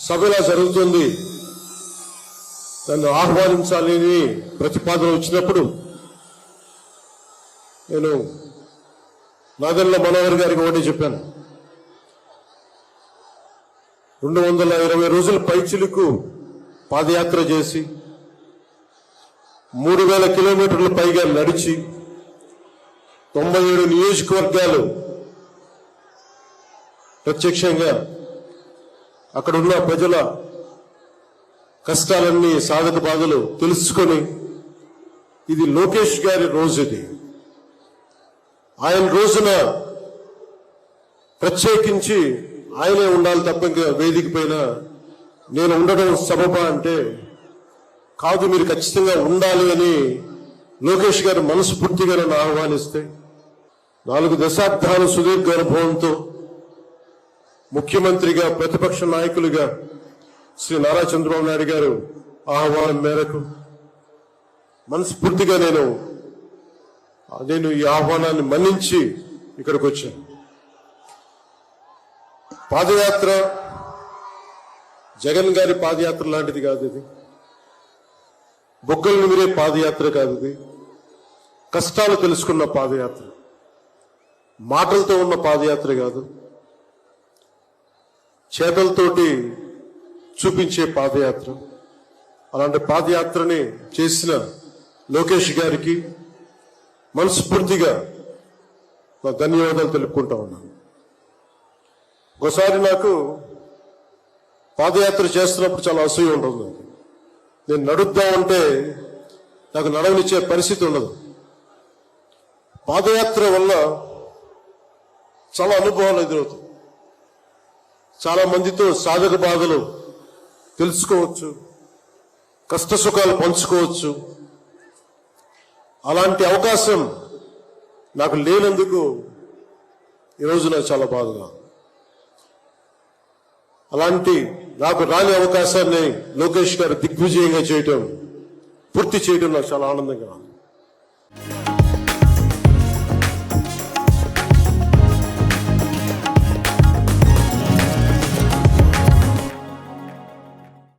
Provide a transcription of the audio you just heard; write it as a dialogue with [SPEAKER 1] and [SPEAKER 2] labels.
[SPEAKER 1] సభ ఇలా జరుగుతుంది. నన్ను ఆహ్వానించాలని ప్రతిపాదన వచ్చినప్పుడు నేను నాదెల్ల మనోహర్ గారికి ఒకటి చెప్పాను. రెండు వందల ఇరవై రోజుల పైచిలుకు పాదయాత్ర చేసి మూడు వేల కిలోమీటర్ల పైగా నడిచి తొంభై ఏడు నియోజకవర్గాలు ప్రత్యక్షంగా అక్కడ ఉన్న ప్రజల కష్టాలన్నీ సాధక బాధలు తెలుసుకొని ఇది లోకేష్ గారి రోజు ఇది. ఆయన రోజున ప్రత్యేకించి ఆయనే ఉండాలి తప్ప ఇంకా వేదిక పైన నేను ఉండడం సబబా అంటే కాదు మీరు ఖచ్చితంగా ఉండాలి అని లోకేష్ గారు మనస్ఫూర్తిగా నన్ను ఆహ్వానిస్తే నాలుగు దశాబ్దాల సుదీర్ఘ అనుభవంతో ముఖ్యమంత్రిగా ప్రతిపక్ష నాయకులుగా శ్రీ నారా చంద్రబాబు నాయుడు గారు ఆహ్వానం మేరకు మనస్ఫూర్తిగా నేను నేను ఈ ఆహ్వానాన్ని మన్నించి ఇక్కడికి వచ్చాను. పాదయాత్ర జగన్ గారి పాదయాత్ర లాంటిది కాదు ఇది. బొగ్గలు నిమిరే పాదయాత్ర కాదు ఇది. కష్టాలు తెలుసుకున్న పాదయాత్ర. మాటలతో ఉన్న పాదయాత్ర కాదు. చేతలతోటి చూపించే పాదయాత్ర. అలాంటి పాదయాత్రని చేసిన లోకేష్ గారికి మనస్ఫూర్తిగా నా ధన్యవాదాలు తెలుపుకుంటా ఉన్నాను. ఒకసారి నాకు పాదయాత్ర చేస్తున్నప్పుడు చాలా అసూయ ఉంటుంది నేను నేను నడుద్దామంటే నాకు నడవనిచ్చే పరిస్థితి ఉండదు. పాదయాత్ర వల్ల చాలా అనుభవాలు ఎదురవుతాయి. చాలా మందితో సాధక బాధలు తెలుసుకోవచ్చు కష్ట సుఖాలు పంచుకోవచ్చు. అలాంటి అవకాశం నాకు లేనందుకు ఈరోజు నాకు చాలా బాధగా అలాంటి నాకు రాని అవకాశాన్ని లోకేష్ గారు దిగ్విజయంగా చేయటం పూర్తి చేయడం నాకు చాలా ఆనందంగా ఉంది.